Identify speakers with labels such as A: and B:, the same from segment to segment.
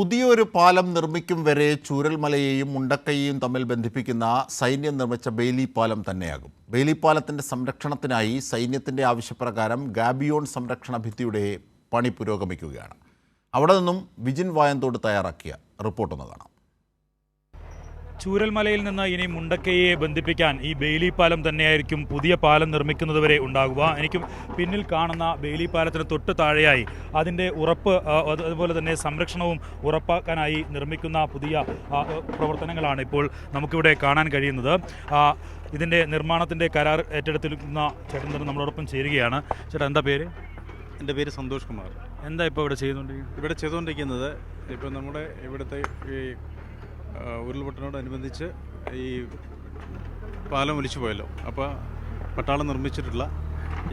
A: പുതിയൊരു പാലം നിർമ്മിക്കും വരെ ചൂരൽമലയെയും മുണ്ടക്കയെയും തമ്മിൽ ബന്ധിപ്പിക്കുന്ന സൈന്യം നിർമ്മിച്ച ബെയിലി പാലം തന്നെയാകും. ബെയിലി പാലത്തിന്റെ സംരക്ഷണത്തിനായി സൈന്യത്തിന്റെ ആവശ്യപ്രകാരം ഗാബിയോൺ സംരക്ഷണ ഭിത്തിയുടെ പണി പുരോഗമിക്കുകയാണ്. അവിടെ നിന്നും വിജിൻ വായന്തോട് തയ്യാറാക്കിയ റിപ്പോർട്ടൊന്ന് കാണാം.
B: ചൂരൽമലയിൽ നിന്ന് ഇനി മുണ്ടക്കയെ ബന്ധിപ്പിക്കാൻ ഈ ബെയിലി പാലം തന്നെയായിരിക്കും പുതിയ പാലം നിർമ്മിക്കുന്നതുവരെ ഉണ്ടാകുക എനിക്ക് പിന്നിൽ കാണുന്ന ബെയിലി പാലത്തിന് തൊട്ട് താഴെയായി അതിന്റെ ഉറപ്പ് അതുപോലെ തന്നെ സംരക്ഷണവും ഉറപ്പാക്കാനായി നിർമ്മിക്കുന്ന പുതിയ പ്രവർത്തനങ്ങളാണ് ഇപ്പോൾ നമുക്കിവിടെ കാണാൻ കഴിയുന്നത്. ഇതിന്റെ നിർമ്മാണത്തിന്റെ കരാർ ഏറ്റെടുത്തിരിക്കുന്ന ചേട്ടൻ തന്നെ നമ്മളോടൊപ്പം ചേരുകയാണ്. ചേട്ടാ എന്താ പേര്?
C: എന്റെ പേര് സന്തോഷ് കുമാർ.
B: എന്താ ഇപ്പോൾ ഇവിടെ ചെയ്തുകൊണ്ടിരിക്കുന്നത്?
C: ഇവിടെ ചെയ്തുകൊണ്ടിരിക്കുന്നത് ഇപ്പോൾ നമ്മുടെ ഇവിടുത്തെ ഈ ഉരുൾപൊട്ടലിനോടനുബന്ധിച്ച് ഈ പാലം ഒലിച്ചു പോയല്ലോ. അപ്പോൾ പട്ടാളം നിർമ്മിച്ചിട്ടുള്ള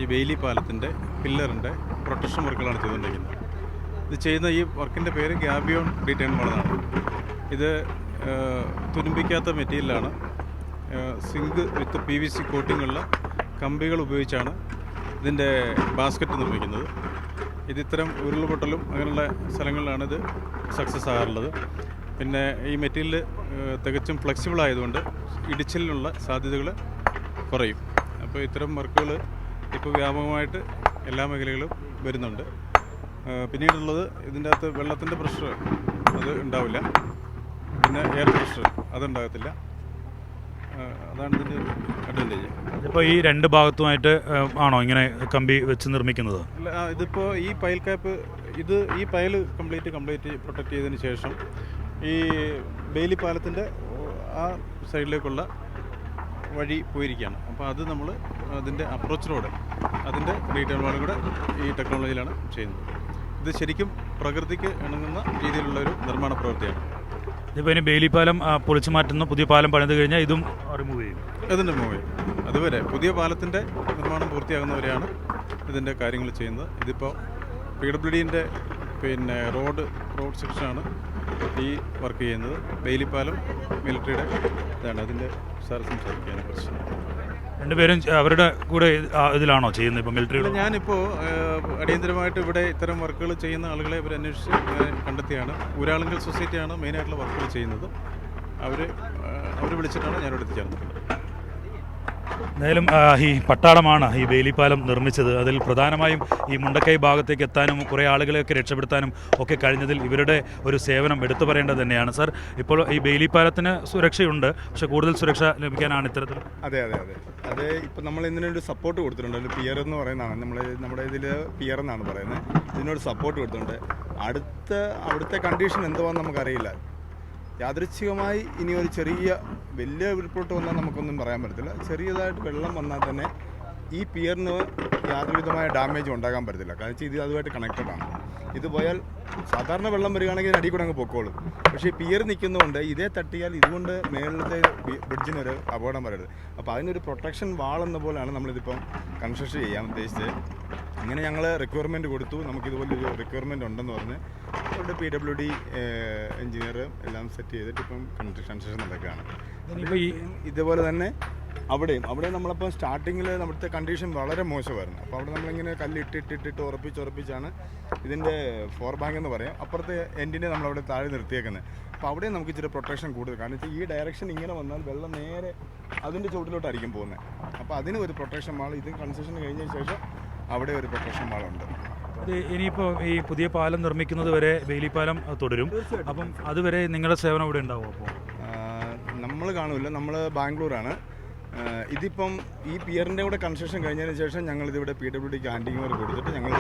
C: ഈ ബെയിലി പാലത്തിന്റെ പില്ലറിന്റെ പ്രൊട്ടക്ഷൻ വർക്കുകളാണ് ചെയ്തുകൊണ്ടിരിക്കുന്നത്. ഇത് ചെയ്യുന്ന ഈ വർക്കിന്റെ പേര് ഗ്യാബിയോൺ റീറ്റേൺ മോളെന്നാണ് ഇത് തുരുമ്പിക്കാത്ത മെറ്റീരിയലാണ്. Zinc with P V C കോട്ടിങ്ങുള്ള കമ്പികൾ ഉപയോഗിച്ചാണ് ഇതിന്റെ ബാസ്ക്കറ്റ് നിർമ്മിക്കുന്നത്. ഇത് ഇത്തരം ഉരുൾപൊട്ടലും അങ്ങനെയുള്ള സ്ഥലങ്ങളിലാണ് ഇത് സക്സസ് ആകാറുള്ളത്. പിന്നെ ഈ മെറ്റീരിയൽ തികച്ചും ഫ്ലെക്സിബിൾ ആയതുകൊണ്ട് ഇടിച്ചിലിനുള്ള സാധ്യതകൾ കുറയും. അപ്പോൾ ഇത്തരം വർക്കുകൾ ഇപ്പോൾ വ്യാപകമായിട്ട് എല്ലാ മേഖലകളും വരുന്നുണ്ട്. പിന്നീടുള്ളത് ഇതിന്റെ അകത്ത് വെള്ളത്തിന്റെ പ്രഷർ അത് ഉണ്ടാവില്ല. പിന്നെ എയർ പ്രഷർ അതുണ്ടാകത്തില്ല. അതാണ് ഇതിന്റെ അഡ്വാന്റേജ്
B: ഇപ്പോൾ ഈ രണ്ട് ഭാഗത്തുമായിട്ട് ആണോ ഇങ്ങനെ കമ്പി വെച്ച് നിർമ്മിക്കുന്നത്?
C: അല്ല ഇതിപ്പോൾ ഇതിപ്പോ ഈ പൈൽ ക്യാപ്പ് ഇത് ഈ പൈൽ കംപ്ലീറ്റ് കംപ്ലീറ്റ് പ്രൊട്ടക്റ്റ് ചെയ്തതിന് ശേഷം ഈ ബെയിലി പാലത്തിന്റെ ആ സൈഡിലേക്കുള്ള വഴി പോയിരിക്കുകയാണ്. അപ്പോൾ അത് നമ്മൾ അതിന്റെ അപ്രോച്ച് റോഡ് അതിന്റെ ഡീറ്റെയിൽ വാളും കൂടെ ഈ ടെക്നോളജിയിലാണ് ചെയ്യുന്നത്. ഇത് ശരിക്കും പ്രകൃതിക്ക് ഇണങ്ങുന്ന രീതിയിലുള്ള ഒരു നിർമ്മാണ പ്രവൃത്തിയാണ്.
B: ഇതിപ്പോൾ ഇനി ബെയിലി പാലം പൊളിച്ചു മാറ്റുന്ന പുതിയ പാലം പണിത് കഴിഞ്ഞാൽ ഇതും റിമൂവ് ചെയ്യും.
C: ഇതിന്റെ റിമൂവ് ചെയ്യും. അതുവരെ പുതിയ പാലത്തിന്റെ നിർമ്മാണം പൂർത്തിയാകുന്നവരെയാണ് ഇതിന്റെ കാര്യങ്ങൾ ചെയ്യുന്നത്. ഇതിപ്പോൾ പി ഡബ്ല്യു ഡിന്റെ പിന്നെ റോഡ് റോഡ് സെക്ഷനാണ് ഈ വർക്ക് ചെയ്യുന്നത് ബെയിലിപ്പാലം മിലിറ്ററിയുടെ ഇതാണ്. അതിന്റെ സാർ സംസാരിക്കാനെ കുറിച്ച്.
B: രണ്ടുപേരും അവരുടെ കൂടെ ഇതിലാണോ ചെയ്യുന്നത് ഇപ്പോൾ മിലിറ്ററി
C: ഞാനിപ്പോൾ അടിയന്തരമായിട്ട് ഇവിടെ ഇത്തരം വർക്കുകൾ ചെയ്യുന്ന ആളുകളെ ഇവർ അന്വേഷിച്ച് കണ്ടെത്തിയാണ്. ഊരാളുങ്കൽ സൊസൈറ്റിയാണ് മെയിനായിട്ടുള്ള വർക്കുകൾ ചെയ്യുന്നത്. അവർ അവർ വിളിച്ചിട്ടാണ് ഞാനിവിടെ എത്തിച്ചേർന്നത്.
B: എന്തായാലും ഈ പട്ടാളമാണ് ഈ ബേലിപ്പാലം പാലം നിർമ്മിച്ചത്. അതിൽ പ്രധാനമായും ഈ മുണ്ടക്കൈ ഭാഗത്തേക്ക് എത്താനും കുറേ ആളുകളെയൊക്കെ രക്ഷപ്പെടുത്താനും ഒക്കെ കഴിഞ്ഞതിൽ ഇവരുടെ ഒരു സേവനം എടുത്തു പറയേണ്ടത് തന്നെയാണ്. സാർ ഇപ്പോൾ ഈ ബേലിപ്പാലത്തിന് പാലത്തിന് സുരക്ഷയുണ്ട്. പക്ഷേ കൂടുതൽ സുരക്ഷ ലഭിക്കാനാണ് ഇത്തരത്തിൽ
D: അതെ അതെ അതെ. അതെ ഇപ്പം നമ്മൾ ഇതിനൊരു സപ്പോർട്ട് കൊടുത്തിട്ടുണ്ട്. ഒരു പിയർ എന്ന് പറയുന്നതാണ്. നമ്മൾ നമ്മുടെ ഇതിൽ പിയർ എന്നാണ് പറയുന്നത്. ഇതിനൊരു സപ്പോർട്ട് കൊടുത്തിട്ടുണ്ട്. അടുത്ത അവിടുത്തെ കണ്ടീഷൻ എന്തുവാന്ന് നമുക്കറിയില്ല. യാദൃച്ഛികമായി ഇനി ഒരു ചെറിയ വലിയ ഉരുൾപൊട്ട് വന്നാൽ നമുക്കൊന്നും പറയാൻ പറ്റത്തില്ല. ചെറിയതായിട്ട് വെള്ളം വന്നാൽ തന്നെ ഈ പിയറിന് യാതൊരുവിധമായ ഡാമേജ് ഉണ്ടാകാൻ പറ്റത്തില്ല. കാരണം വെച്ചാൽ ഇത് അതുമായിട്ട് കണക്റ്റഡ് ആണ്. ഇത് പോയാൽ സാധാരണ വെള്ളം വരികയാണെങ്കിൽ അടി കൂടെ അങ്ങ് പൊക്കോളും. പക്ഷേ പിയർ നിൽക്കുന്നതുകൊണ്ട് ഇതേ തട്ടിയാൽ ഇതുകൊണ്ട് മേളിലത്തെ ബ്രിഡ്ജിനൊരു അപകടം വരരുത്. അപ്പോൾ അതിനൊരു പ്രൊട്ടക്ഷൻ വാൾ എന്ന പോലെയാണ് നമ്മളിതിപ്പം കൺസ്ട്രക്ഷൻ ചെയ്യാൻ ഉദ്ദേശിച്ചത്. അങ്ങനെ ഞങ്ങൾ റിക്വയർമെന്റ് കൊടുത്തു. നമുക്ക് ഇതുപോലൊരു റിക്വയർമെന്റ് ഉണ്ടെന്ന് പറഞ്ഞ് അവരുടെ പി ഡബ്ല്യു ഡി എഞ്ചിനീയർ എല്ലാം സെറ്റ് ചെയ്തിട്ട് ഇപ്പം കൺസ്ട്രക്ഷൻ നടക്കുകയാണ്.
B: ഇപ്പോൾ ഈ
D: ഇതുപോലെ തന്നെ അവിടെയും അവിടെ നമ്മളിപ്പോൾ സ്റ്റാർട്ടിങ്ങിൽ നമ്മുടെ കണ്ടീഷൻ വളരെ മോശമായിരുന്നു. അപ്പോൾ അവിടെ നമ്മളിങ്ങനെ കല്ലിട്ടിട്ടിട്ടിട്ട് ഉറപ്പിച്ച് ഉറപ്പിച്ചാണ് ഇതിന്റെ ഫോർ ബാങ്ക് എന്ന് പറയാം. അപ്പുറത്തെ എൻഡിനെ നമ്മളവിടെ താഴെ നിർത്തിയേക്കുന്നത്. അപ്പോൾ അവിടെ നമുക്ക് ഇച്ചിരി പ്രൊട്ടക്ഷൻ കൂടുതൽ. കാരണം വെച്ചാൽ ഈ ഡയറക്ഷൻ ഇങ്ങനെ വന്നാൽ വെള്ളം നേരെ അതിന്റെ ചുവട്ടിലോട്ടായിരിക്കും പോകുന്നത്. അപ്പോൾ അതിന് ഒരു പ്രൊട്ടക്ഷൻ വേണം. ഇത് കൺസ്ട്രക്ഷൻ കഴിഞ്ഞ ശേഷം അവിടെ ഒരു പ്രൊട്ടക്ഷൻ
B: വാളുണ്ട്. ഇനിയിപ്പോൾ ഈ പുതിയ പാലം നിർമ്മിക്കുന്നത് വരെ വേലിപ്പാലം തുടരും. അപ്പം അതുവരെ നിങ്ങളുടെ സേവനം ഇവിടെ ഉണ്ടാവും അപ്പോൾ?
D: നമ്മൾ കാണൂല. നമ്മൾ ബാംഗ്ലൂരാണ്. ഇതിപ്പം ഈ പിയറിന്റെ കൂടെ കൺസ്ട്രക്ഷൻ കഴിഞ്ഞതിന് ശേഷം ഞങ്ങൾ ഇതിവിടെ പി ഡബ്ല്യു ഡിക്ക് ഹാൻഡിങ് കൊടുത്തിട്ട് ഞങ്ങൾ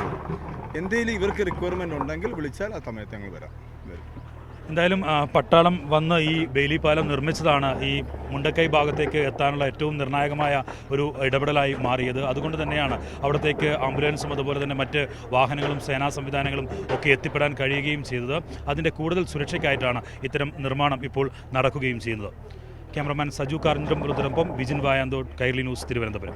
D: എന്തെങ്കിലും ഇവർക്ക് റിക്വയർമെന്റ് ഉണ്ടെങ്കിൽ വിളിച്ചാൽ ആ സമയത്ത് ഞങ്ങൾ വരാം. വരും.
B: എന്തായാലും പട്ടാളം വന്ന് ഈ ബെയിലി പാലം നിർമ്മിച്ചതാണ് ഈ മുണ്ടക്കൈ ഭാഗത്തേക്ക് എത്താനുള്ള ഏറ്റവും നിർണായകമായ ഒരു ഇടപെടലായി മാറിയത്. അതുകൊണ്ട് തന്നെയാണ് അവിടത്തേക്ക് ആംബുലൻസും അതുപോലെ തന്നെ മറ്റ് വാഹനങ്ങളും സേനാ സംവിധാനങ്ങളും ഒക്കെ എത്തിപ്പെടാൻ കഴിയുകയും ചെയ്തത്. അതിന്റെ കൂടുതൽ സുരക്ഷയ്ക്കായിട്ടാണ് ഇത്തരം നിർമ്മാണം ഇപ്പോൾ നടക്കുകയും ചെയ്യുന്നത്. ക്യാമറമാൻ സജു കാർഞ്ചിടം വിജിൻ വായാന്തോട് കൈർലി ന്യൂസ് തിരുവനന്തപുരം.